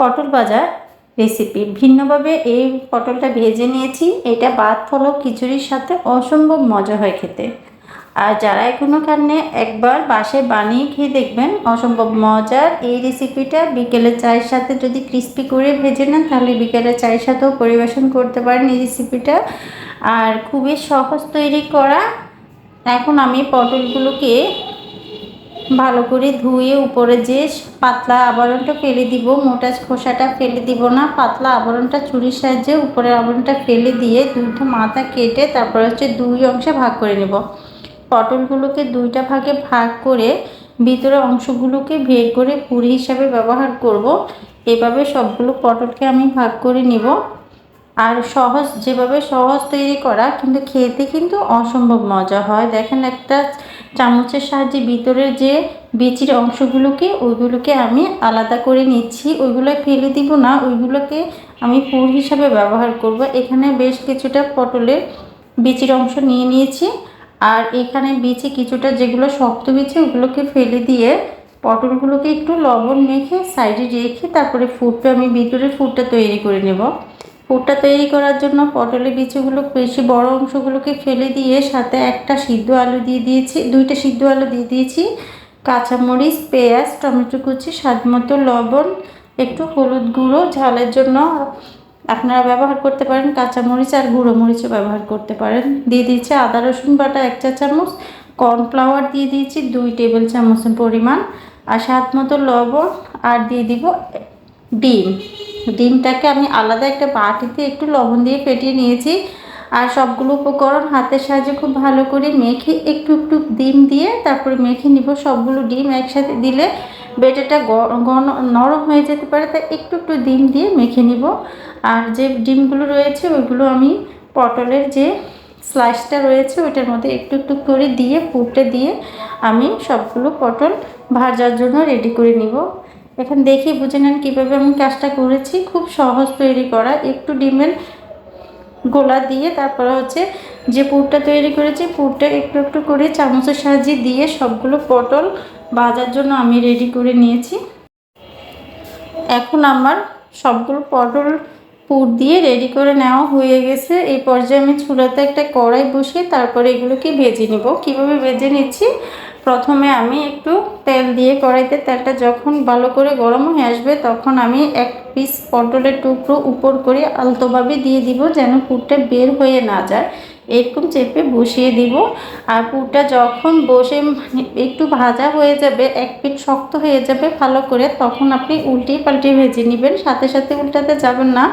পটল ভাজা রেসিপি ভিন্নভাবে এই পটলটা ভেজে নিয়েছি। এটা বাদ ফলক খিচুড়ির সাথে অসম্ভব মজা হয় খেতে। আর যারা এখনও খাননি, একবার বাসায় বানিয়ে খেয়ে দেখবেন অসম্ভব মজার এই রেসিপিটা বিকেলে চায়ের সাথে যদি ক্রিস্পি করে ভেজে নেন, তাহলে বিকেলে চায়ের সাথেও পরিবেশন করতে পারেন এই রেসিপিটা আর খুবই সহজ তৈরি করা। এখন আমি পটলগুলোকে ভালো করে ধুয়ে উপরে যে পাতলা আবরণটা ফেলে দিব, মোটা খোসাটা ফেলে দিব না, পাতলা আবরণটা ছুরির সাহায্যে উপরের আবরণটা ফেলে দিয়ে দুইটা মাথা কেটে তারপর হচ্ছে দুই অংশে ভাগ করে নেব। পটলগুলোকে দুইটা ভাগে ভাগ করে ভিতরে অংশগুলোকে বের করে পুরি হিসাবে ব্যবহার করব। এভাবে সবগুলো পটলকে আমি ভাগ করে নিব। আর সহজ, যেভাবে সহজ তৈরি করা, কিন্তু খেতে কিন্তু অসম্ভব মজা হয়। দেখেন একটা চামচের সাহায্যে ভিতরের যে বিচির অংশগুলোকে, ওইগুলোকে আমি আলাদা করে নিচ্ছি। ওইগুলো ফেলে দিব না, ওইগুলোকে আমি পুর হিসাবে ব্যবহার করব। এখানে বেশ কিছুটা পটলের বিচির অংশ নিয়ে নিয়েছি। আর এখানে বিচি কিছুটা, যেগুলো শক্ত বিচি, ওগুলোকে ফেলে দিয়ে পটলগুলোকে একটু লবণ মেখে সাইডে রেখে তারপরে ফুডটা আমি ভিতরে ফুটটা তৈরি করে নেব। পুরটা তৈরি করার জন্য পটলের বিচিগুলো বেশি বড় অংশগুলোকে ফেলে দিয়ে সাথে একটা সিদ্ধ আলু দিয়ে দিয়েছি, দুইটা সিদ্ধ আলু দিয়ে দিয়েছি, কাঁচামরিচ, পেঁয়াজ, টমেটো কুচি, স্বাদ মতো লবণ, একটু হলুদ গুঁড়ো, ঝালের জন্য আপনারা ব্যবহার করতে পারেন কাঁচামরিচ আর গুঁড়ো মরিচও ব্যবহার করতে পারেন। দিয়ে দিয়েছি আদা, রসুন বাটা এক চা চামচ, কর্নফ্লাওয়ার দিয়ে দিয়েছি দুই টেবিল চামচের পরিমাণ, আর স্বাদ মতো লবণ, আর দিয়ে দিব ডিম। ডিমটাকে আমি আলাদা একটা বাটিতে একটু লবণ দিয়ে ফেটিয়ে নিয়েছি আর সবগুলো উপকরণ হাতের সাহায্যে খুব ভালো করে মেখে একটু একটু ডিম দিয়ে তারপরে মেখে নিব। সবগুলো ডিম একসাথে দিলে বেটাটা ঘন, নরম হয়ে যেতে পারে, তাই একটু একটু ডিম দিয়ে মেখে নিব। আর যে ডিমগুলো রয়েছে ওইগুলো আমি পটলের যে স্লাইসটা রয়েছে ওইটার মধ্যে একটু একটু করে দিয়ে, পুরটা দিয়ে আমি সবগুলো পটল ভাজার জন্য রেডি করে নিব। এখন দেখে, বুঝে নেন কীভাবে আমি কাজটা করেছি। খুব সহজ তৈরি করা। একটু ডিমের গোলা দিয়ে তারপরে হচ্ছে যে পুরটা তৈরি করেছি, পুরটা একটু একটু করে চামচের সাহায্যে দিয়ে সবগুলো পটল বাজার জন্য আমি রেডি করে নিয়েছি। এখন আমার সবগুলো পটল পুর দিয়ে রেডি করে নেওয়া হয়ে গেছে। এই পর্যায়ে আমি চুলাতে একটা কড়াই বসিয়ে তারপরে এগুলোকে ভেজে নেব। কীভাবে ভেজে নিচ্ছি? প্রথমে আমি একটু তেল দিয়ে কড়াইতে তেলটা যখন ভালো করে গরম হয়ে আসবে, তখন আমি এক পিস পটলের টুকরো উপর করে আলতোভাবে দিয়ে দিব যেন পুরটা বের হয়ে না যায়। এরকম চেপে বসিয়ে দিব। আর পুরটা যখন বসে একটু ভাজা হয়ে যাবে, এক পিট শক্ত হয়ে যাবে ভালো করে, তখন আপনি উল্টিয়ে পাল্টিয়ে ভেজে নেবেন। সাথে সাথে উল্টাতে যাবেন না।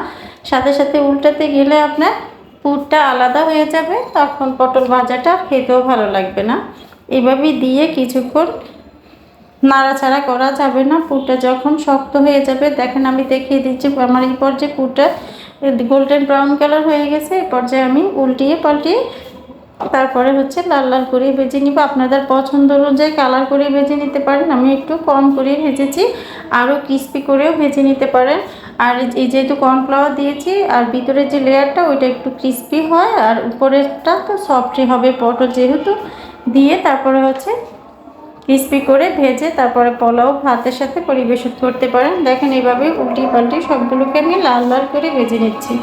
সাথে সাথে উল্টাতে গেলে আপনার পুরটা আলাদা হয়ে যাবে, তখন পটল ভাজাটা খেতেও ভালো লাগবে না। এভাবে দিয়ে কিছুক্ষণ নাড়াচাড়া করা যাবে না, পুরটা যখন শক্ত হয়ে যাবে, দেখেন আমি দেখিয়ে দিচ্ছি, আমার এই পর্যায়ে পুরটা গোল্ডেন ব্রাউন কালার হয়ে গেছে এই পর্যায়ে আমি উল্টিয়ে পাল্টিয়ে তারপরে হচ্ছে লাল লাল করে ভেজে নিব। আপনাদের পছন্দ অনুযায়ী কালার করে ভেজে নিতে পারেন, আমি একটু কম করে ভেজেছি, আরও ক্রিস্পি করেও ভেজে নিতে পারেন। আর এই যেহেতু কর্নফ্লাওয়ার দিয়েছি, আর ভিতরের যে লেয়ারটা, ওইটা একটু ক্রিস্পি হয়, আর উপরেরটা তো সফটই হবে পটল যেহেতু দিয়ে, তারপরে হচ্ছে ক্রিস্পি করে ভেজে, তারপরে পোলাও ভাতের সাথে পরিবেশন করতে পারেন। দেখেন এইভাবে উল্টি পাল্টি সবগুলোকে আমি লাল লাল করে ভেজে নিচ্ছি।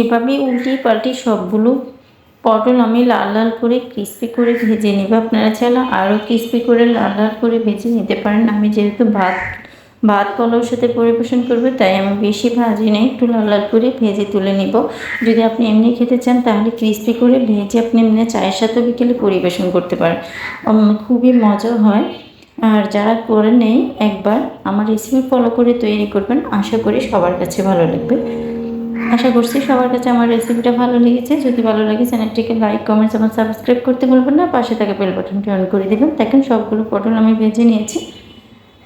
এভাবে উল্টি পাল্টি সবগুলো পটল আমি লাল লাল করে ক্রিস্পি করে ভেজে নেব। আপনারা চাইলে আরও ক্রিস্পি করে লাল লাল করে ভেজে নিতে পারেন। আমি যেহেতু ভাত ভাত, পোলাওর সাথে পরিবেশন করবে, তাই আমি বেশি ভাজি নেই। একটু লাল লাল করে ভেজে তুলে নিব। যদি আপনি এমনি খেতে চান, তাহলে ক্রিস্পি করে ভেজে আপনি এমনি চায়ের সাথে বিকেলে পরিবেশন করতে পারেন। খুবই মজা হয়। আর যারা করে নেই, একবার আমার রেসিপি ফলো করে তৈরি করবেন। আশা করি সবার কাছে ভালো লাগবে। আশা করছি সবার কাছে আমার রেসিপিটা ভালো লেগেছে। যদি ভালো লাগে চ্যানেলটিকে লাইক কমেন্টস এবং সাবস্ক্রাইব করতে বলবেন না। পাশে থাকা বেল বাটনটি অন করে দেবেন। দেখেন সবগুলো পটল আমি ভেজে নিয়েছি।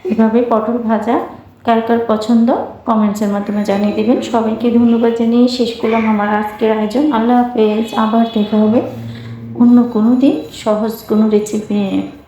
এভাবে পটল ভাজা কার কার পছন্দ কমেন্টসের মাধ্যমে জানিয়ে দেবেন। সবাইকে ধন্যবাদ জানিয়ে শেষ করলাম আমার আজকের আয়োজন। আল্লাহ হাফেজ। আবার দেখা হবে অন্য কোনো দিন সহজ কোনো রেসিপি নিয়ে।